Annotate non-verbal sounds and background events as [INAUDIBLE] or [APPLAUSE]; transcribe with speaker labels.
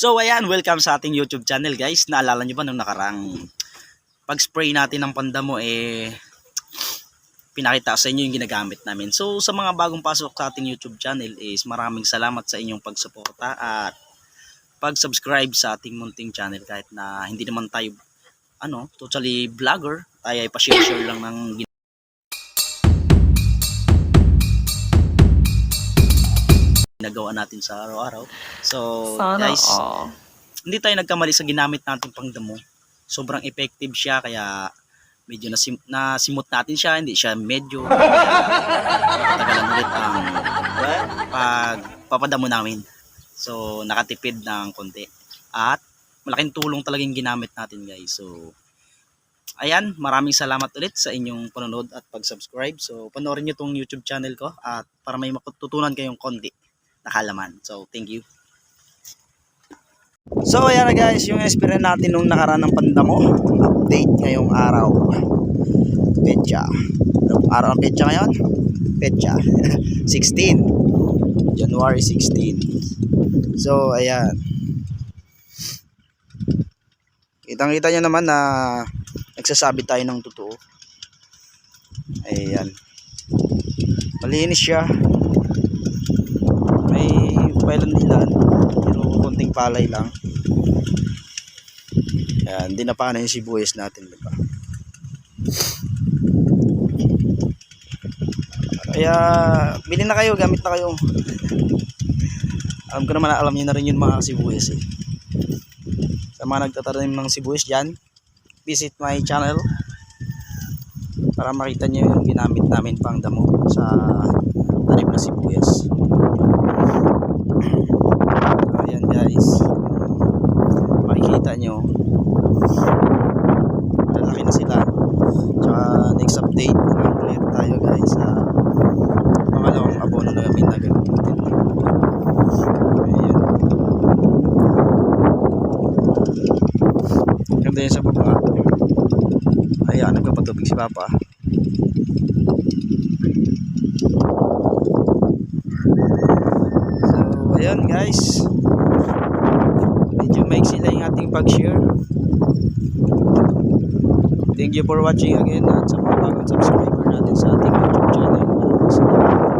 Speaker 1: So ayan, welcome sa ating YouTube channel guys. Naalala nyo ba nung nakarang pag-spray natin ng pandamo eh pinakita sa inyo yung ginagamit namin. So sa mga bagong pasok sa ating YouTube channel is maraming salamat sa inyong pagsuporta at pag-subscribe sa ating munting channel kahit na hindi naman tayo ano, totally vlogger. Tayo ay pa-share lang ng ginagawa natin sa araw-araw. So
Speaker 2: Sana
Speaker 1: guys,
Speaker 2: all.
Speaker 1: hindi tayo nagkamali sa ginamit natin pang damo. Sobrang effective siya kaya medyo nasim, nasimot natin siya, hindi siya medyo [LAUGHS] tagalan ulit ang pagpapadamo namin. So nakatipid ng konti. At malaking tulong talaga yung ginamit natin guys. So ayan, maraming salamat ulit sa inyong panonood at pag-subscribe. So panoorin nyo tong YouTube channel ko at para may matutunan kayong konti na halaman. So thank you. So ayan na guys, yung experience natin nung nakaraan ng pandamo. Update ngayong araw. Petsa. Araw ang petsa ngayon? Petsa. 16. [LAUGHS] January 16. So ayan. Kitang kita nyo naman na nagsasabi tayo ng totoo. Ayan. Malinis siya. May pailan-dilan pero konting palay lang. Yan hindi na paano yung sibuyas natin di ba? Kaya bili na kayo gamit na kayo. Alam ko naman alam niyo na rin yung mga sibuyas eh. Sa mga nagtatanim ng sibuyas dyan visit my channel para makita niyo yung ginamit namin pang damo sa tanim ng sibuyas So, ayan guys. Makikita nyo. Lalaki na sila. Tsaka next update lang ulit tayo guys sa pangalawang abono na namin na gagamitin. Ayan. Ganda yun sa baba. Ayan, nagpapatubig si Papa. So, ayun guys. Medyo maiksi lang yung ating pag-share. Thank you for watching again at sa mga bagong subscriber natin sa ating YouTube channel.